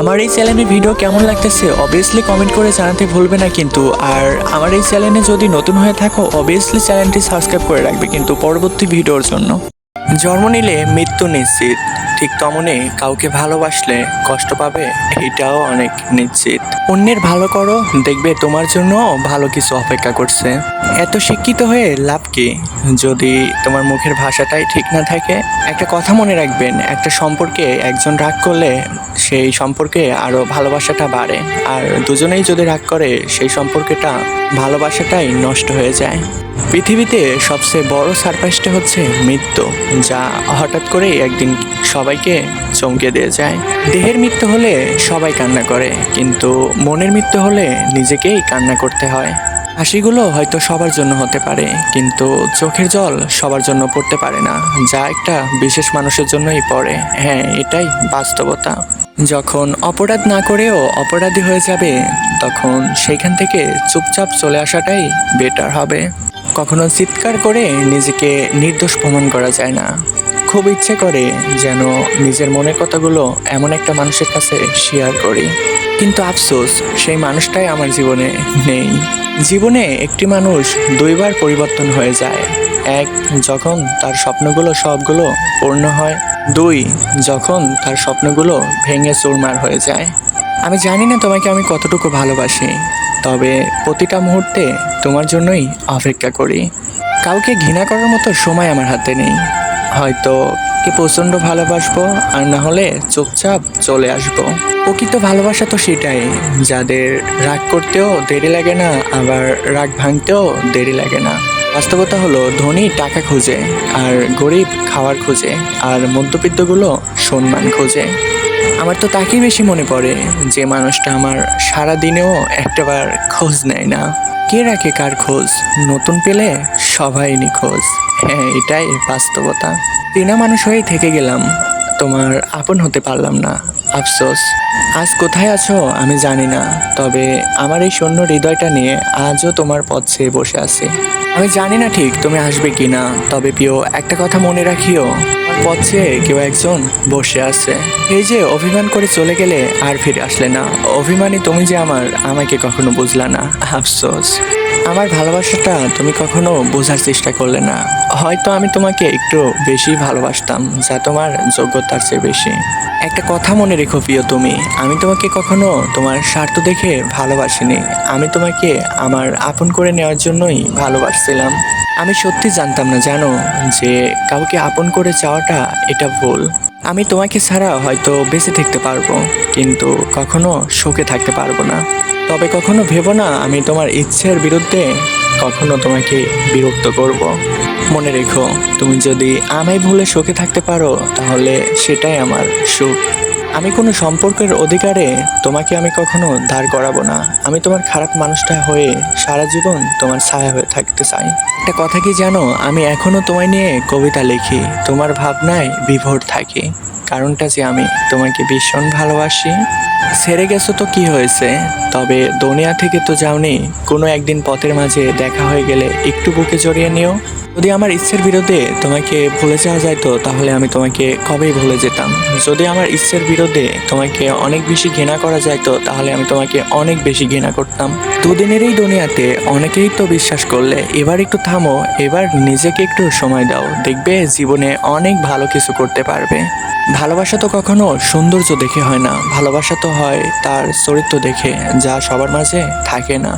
আমার এই চ্যানেলে ভিডিও কেমন লাগতেছে অবভিয়াসলি কমেন্ট করে জানাতে ভুলবে না কিন্তু। আর আমার এই চ্যানেলে যদি নতুন হয়ে থাকো অবভিয়াসলি চ্যানেলটি সাবস্ক্রাইব করে রাখবে কিন্তু পরবর্তী ভিডিওর জন্য। জন্ম নিলে মৃত্যু নিশ্চিত। ঠিক তেমনই কাউকে ভালোবাসলে কষ্ট পাবে এটাও অনেক নিশ্চিত। অন্যের ভালো করো, দেখবে তোমার জন্য ভালো কিছু অপেক্ষা করছে। এত শিক্ষিত হয়ে লাভ কি? যদি তোমার মুখের ভাষাটাই ঠিক না থাকে, একটা কথা মনে রাখবেন, একটা সম্পর্কে একজন রাগ করলে সেই সম্পর্কে আরও ভালোবাসাটা বাড়ে। আর দুজনেই যদি রাগ করে, সেই সম্পর্কেটা ভালোবাসাটাই নষ্ট হয়ে যায়। পৃথিবীতে সবচেয়ে বড় সারপ্রাইজটা হচ্ছে মৃত্যু, যা হঠাৎ করেই একদিন সবাইকে চমকে দিয়ে যায়। দেহের মৃত্যু হলে সবাই কান্না করে, কিন্তু মনের মৃত্যু হলে নিজেকেই কান্না করতে হয়। হাসিগুলো হয়তো সবার জন্য হতে পারে, কিন্তু চোখের জল সবার জন্য পড়তে পারে না, যা একটা বিশেষ মানুষের জন্যই পড়ে। হ্যাঁ এটাই বাস্তবতা। যখন অপরাধ না করেও অপরাধী হয়ে যাবে, তখন সেখান থেকে চুপচাপ চলে আসাটাই বেটার হবে। কখনো চিৎকার করে নিজেকে নির্দোষ প্রমাণ করা যায় না। খুব ইচ্ছে করে যেন নিজের মনের কথাগুলো এমন একটা মানুষের কাছে শেয়ার করি। কিন্তু আফসোস, সেই মানুষটাই আমার জীবনে নেই। জীবনে একটি মানুষ দুইবার পরিবর্তন হয়ে যায়। এক, যখন তার স্বপ্নগুলো, সবগুলো পূর্ণ হয়। দুই, যখন তার স্বপ্নগুলো ভেঙে চুরমার হয়ে যায়। আমি জানি না তোমাকে আমি কতটুকু ভালোবাসি, তবে প্রতিটা মুহূর্তে তোমার জন্যই অপেক্ষা করি। কাউকে ঘৃণা করার মতো সময় আমার হাতে নেই। হয়তো কে প্রচণ্ড ভালোবাসবো, আর না হলে চুপচাপ চলে আসব। প্রকৃত ভালোবাসা তো সেটাই, যাদের রাগ করতেও দেরি লাগে না, আবার রাগ ভাঙতেও দেরি লাগে না। বাস্তবতা হলো ধনী টাকা খোঁজে, আর গরিব খাওয়ার খোঁজে, আর মধ্যবিত্তগুলো সম্মান খোঁজে। আমার তো তাকেই বেশি মনে পড়ে, যে মানুষটা আমার সারা দিনেও একটাবার খোঁজ নেয় না। কে রাখে কার খোঁজ? নতুন পেলে সবাই নিখোঁজ। হ্যাঁ এটাই বাস্তবতা। চেনা মানুষ হয়েই থেকে গেলাম। তোমার আপন হতে পারলাম না। আফসোস। আজ কোথায় আছো আমি জানি না। তবে আমার এই শূন্য হৃদয়টা নিয়ে আজও তোমার পথ চেয়ে বসে আছে। আমি জানি না ঠিক তুমি আসবে কি না তবে প্রিয়, একটা কথা মনে রাখিও। পথ চেয়ে কেউ একজন বসে আছে। এই যে অভিমান করে চলে গেলে আর ফিরে আসলে না, অভিমানী তুমি যে আমার, আমাকে কখনো বুঝলা না। আফসোস। আমার ভালোবাসাটা তুমি কখনো বোঝার চেষ্টা করলে না। হয়তো আমি তোমাকে একটু বেশি ভালোবাসতাম, যা তোমার যোগ্যতার চেয়ে বেশি। একটা কথা মনে রেখো প্রিয় তুমি, আমি তোমাকে কখনো তোমার স্বার্থ দেখে ভালোবাসিনি। আমি তোমাকে আমার আপন করে নেওয়ার জন্যই ভালোবাসছিলাম। আমি সত্যি জানতাম না, জানো, যে কাউকে আপন করে চাওয়াটা এটা ভুল। আমি তোমাকে ছাড়া হয়তো বেঁচে থাকতে পারব, কিন্তু কখনো সুখে থাকতে পারব না তবে কখনো ভেবো না, আমি তোমার ইচ্ছের বিরুদ্ধে কখনো তোমাকে বিরক্ত করব। মনে রেখো, তুমি যদি আমায় ভুলে সুখে থাকতে পারো, তাহলে সেটাই আমার সুখ আমি কোনো সম্পর্কের অধিকারে তোমাকে আমি কখনো ধার করাবো না। আমি তোমার খারাপ মানুষটা হয়ে সারা জীবন তোমার ছায়া হয়ে থাকতে চাই। একটা কথা কি জানো? আমি এখনও তোমায় নিয়ে কবিতা লিখি। তোমার ভাবনায় বিভোর থাকি। কারণটা যে আমি তোমাকে ভীষণ ভালোবাসি। ছেড়ে গেছো তো কি হয়েছে? তবে দুনিয়া থেকে তো যাওনি। কোনো একদিন পথের মাঝে দেখা হয়ে গেলে একটু বুকে জড়িয়ে নিও। যদি আমার ইচ্ছের বিরুদ্ধে তোমাকে ভুলে যাওয়া যায় তো, তাহলে আমি তোমাকে কবেই ভুলে যেতাম। যদি আমার ইচ্ছের বিরুদ্ধে তোমাকে অনেক বেশি ঘৃণা করা যায় তো, তাহলে আমি তোমাকে অনেক বেশি ঘৃণা করতাম। দুদিনের এই দুনিয়াতে অনেকেই তো বিশ্বাস করলে, এবার একটু থামো, এবার নিজেকে একটু সময় দাও। দেখবে জীবনে অনেক ভালো কিছু করতে পারবে। ভালোবাসা তো কখনো সৌন্দর্য দেখে হয় না। ভালোবাসা তো হয় তার চরিত্র দেখে, যা সবার মাঝে থাকে না।